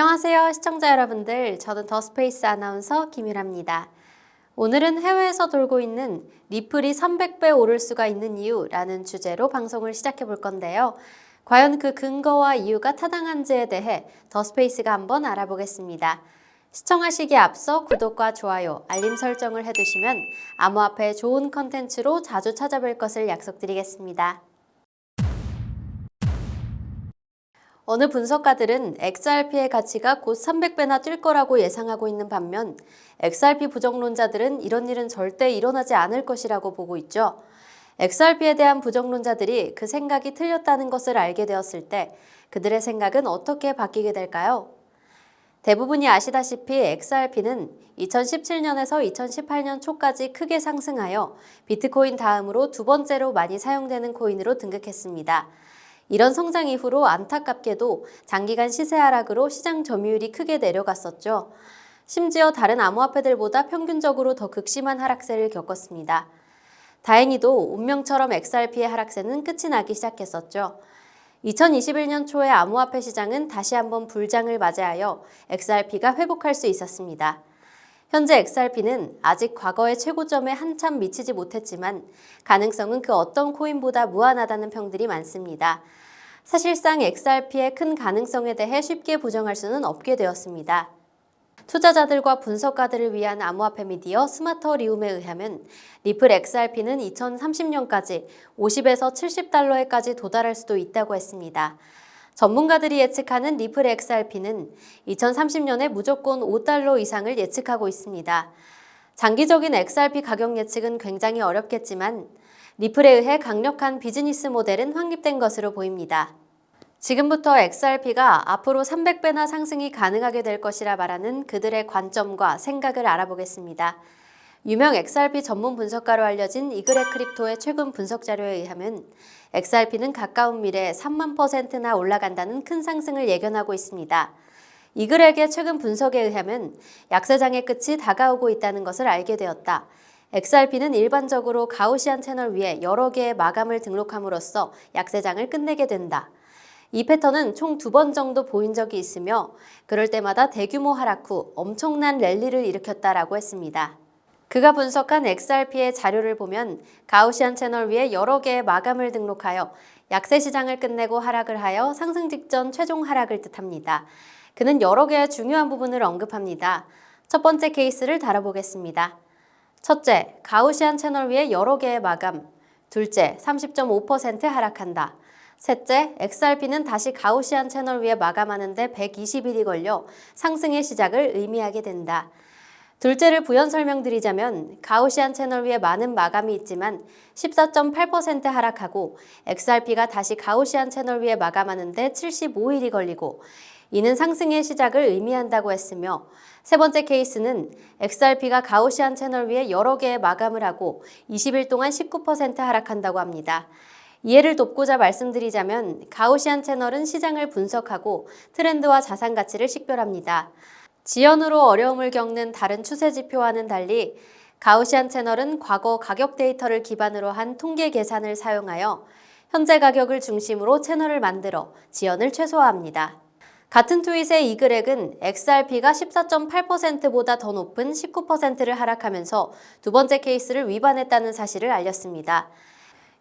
안녕하세요, 시청자 여러분들. 저는 더 스페이스 아나운서 김유라입니다. 오늘은 해외에서 돌고 있는 리플이 300배 오를 수가 있는 이유라는 주제로 방송을 시작해 볼 건데요. 과연 그 근거와 이유가 타당한지에 대해 더 스페이스가 한번 알아보겠습니다. 시청하시기에 앞서 구독과 좋아요, 알림 설정을 해두시면 암호화폐 좋은 컨텐츠로 자주 찾아뵐 것을 약속드리겠습니다. 어느 분석가들은 XRP의 가치가 곧 300배나 뛸 거라고 예상하고 있는 반면 XRP 부정론자들은 이런 일은 절대 일어나지 않을 것이라고 보고 있죠. XRP에 대한 부정론자들이 그 생각이 틀렸다는 것을 알게 되었을 때 그들의 생각은 어떻게 바뀌게 될까요? 대부분이 아시다시피 XRP는 2017년에서 2018년 초까지 크게 상승하여 비트코인 다음으로 두 번째로 많이 사용되는 코인으로 등극했습니다. 이런 성장 이후로 안타깝게도 장기간 시세 하락으로 시장 점유율이 크게 내려갔었죠. 심지어 다른 암호화폐들보다 평균적으로 더 극심한 하락세를 겪었습니다. 다행히도 운명처럼 XRP의 하락세는 끝이 나기 시작했었죠. 2021년 초에 암호화폐 시장은 다시 한번 불장을 맞이하여 XRP가 회복할 수 있었습니다. 현재 XRP는 아직 과거의 최고점에 한참 미치지 못했지만 가능성은 그 어떤 코인보다 무한하다는 평들이 많습니다. 사실상 XRP의 큰 가능성에 대해 쉽게 부정할 수는 없게 되었습니다. 투자자들과 분석가들을 위한 암호화폐 미디어 스마터리움에 의하면 리플 XRP는 2030년까지 50에서 70달러에까지 도달할 수도 있다고 했습니다. 전문가들이 예측하는 리플 XRP는 2030년에 무조건 5달러 이상을 예측하고 있습니다. 장기적인 XRP 가격 예측은 굉장히 어렵겠지만 리플에 의해 강력한 비즈니스 모델은 확립된 것으로 보입니다. 지금부터 XRP가 앞으로 300배나 상승이 가능하게 될 것이라 말하는 그들의 관점과 생각을 알아보겠습니다. 유명 XRP 전문 분석가로 알려진 이그레 크립토의 최근 분석 자료에 의하면 XRP는 가까운 미래에 3만 퍼센트나 올라간다는 큰 상승을 예견하고 있습니다. 이글에게 최근 분석에 의하면 약세장의 끝이 다가오고 있다는 것을 알게 되었다. XRP는 일반적으로 가우시안 채널 위에 여러 개의 마감을 등록함으로써 약세장을 끝내게 된다. 이 패턴은 총 두 번 정도 보인 적이 있으며 그럴 때마다 대규모 하락 후 엄청난 랠리를 일으켰다라고 했습니다. 그가 분석한 XRP의 자료를 보면 가우시안 채널 위에 여러 개의 마감을 등록하여 약세 시장을 끝내고 하락을 하여 상승 직전 최종 하락을 뜻합니다. 그는 여러 개의 중요한 부분을 언급합니다. 첫 번째 케이스를 다뤄보겠습니다. 첫째, 가우시안 채널 위에 여러 개의 마감. 둘째, 30.5% 하락한다. 셋째, XRP는 다시 가우시안 채널 위에 마감하는데 120일이 걸려 상승의 시작을 의미하게 된다. 둘째를 부연 설명드리자면 가우시안 채널 위에 많은 마감이 있지만 14.8% 하락하고 XRP가 다시 가우시안 채널 위에 마감하는데 75일이 걸리고 이는 상승의 시작을 의미한다고 했으며 세 번째 케이스는 XRP가 가우시안 채널 위에 여러 개의 마감을 하고 20일 동안 19% 하락한다고 합니다. 이해를 돕고자 말씀드리자면 가우시안 채널은 시장을 분석하고 트렌드와 자산 가치를 식별합니다. 지연으로 어려움을 겪는 다른 추세 지표와는 달리 가우시안 채널은 과거 가격 데이터를 기반으로 한 통계 계산을 사용하여 현재 가격을 중심으로 채널을 만들어 지연을 최소화합니다. 같은 트윗의 이글액은 XRP가 14.8%보다 더 높은 19%를 하락하면서 두 번째 케이스를 위반했다는 사실을 알렸습니다.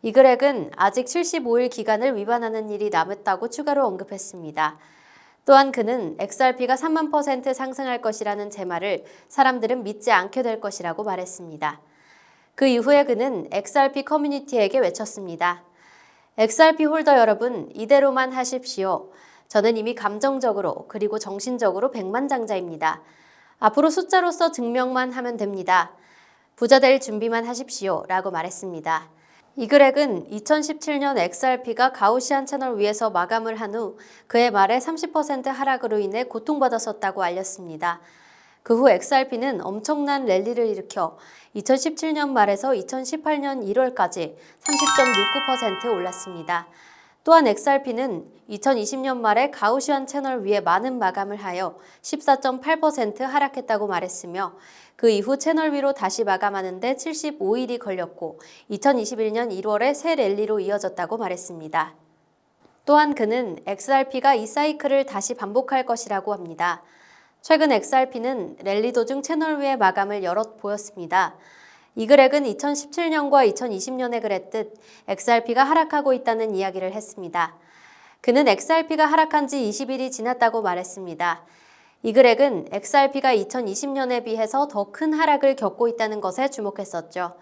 이글액은 아직 75일 기간을 위반하는 일이 남았다고 추가로 언급했습니다. 또한 그는 XRP가 3만 퍼센트 상승할 것이라는 제 말을 사람들은 믿지 않게 될 것이라고 말했습니다. 그 이후에 그는 XRP 커뮤니티에게 외쳤습니다. XRP 홀더 여러분, 이대로만 하십시오. 저는 이미 감정적으로 그리고 정신적으로 백만장자입니다. 앞으로 숫자로서 증명만 하면 됩니다. 부자 될 준비만 하십시오. 라고 말했습니다. 이글액은 2017년 XRP가 가우시안 채널 위에서 마감을 한 후 그의 말에 30% 하락으로 인해 고통받았었다고 알렸습니다. 그 후 XRP는 엄청난 랠리를 일으켜 2017년 말에서 2018년 1월까지 30.69% 올랐습니다. 또한 XRP는 2020년 말에 가우시안 채널 위에 많은 마감을 하여 14.8% 하락했다고 말했으며 그 이후 채널 위로 다시 마감하는데 75일이 걸렸고 2021년 1월에 새 랠리로 이어졌다고 말했습니다. 또한 그는 XRP가 이 사이클을 다시 반복할 것이라고 합니다. 최근 XRP는 랠리 도중 채널 위의 마감을 여럿 보였습니다. 이 글액은 2017년과 2020년에 그랬듯 XRP가 하락하고 있다는 이야기를 했습니다. 그는 XRP가 하락한 지 20일이 지났다고 말했습니다. 이 글액은 XRP가 2020년에 비해서 더 큰 하락을 겪고 있다는 것에 주목했었죠.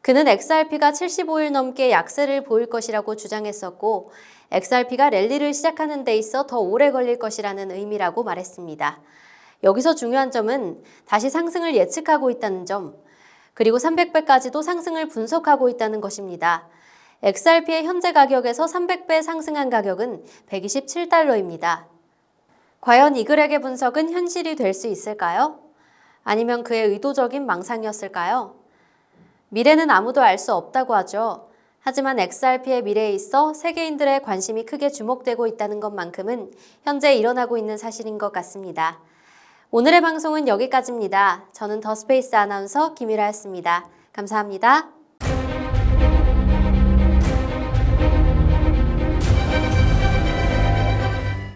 그는 XRP가 75일 넘게 약세를 보일 것이라고 주장했었고, XRP가 랠리를 시작하는 데 있어 더 오래 걸릴 것이라는 의미라고 말했습니다. 여기서 중요한 점은 다시 상승을 예측하고 있다는 점, 그리고 300배까지도 상승을 분석하고 있다는 것입니다. XRP의 현재 가격에서 300배 상승한 가격은 127달러입니다. 과연 이 글액의 분석은 현실이 될 수 있을까요? 아니면 그의 의도적인 망상이었을까요? 미래는 아무도 알 수 없다고 하죠. 하지만 XRP의 미래에 있어 세계인들의 관심이 크게 주목되고 있다는 것만큼은 현재 일어나고 있는 사실인 것 같습니다. 오늘의 방송은 여기까지입니다. 저는 더 스페이스 아나운서 김유라였습니다. 감사합니다.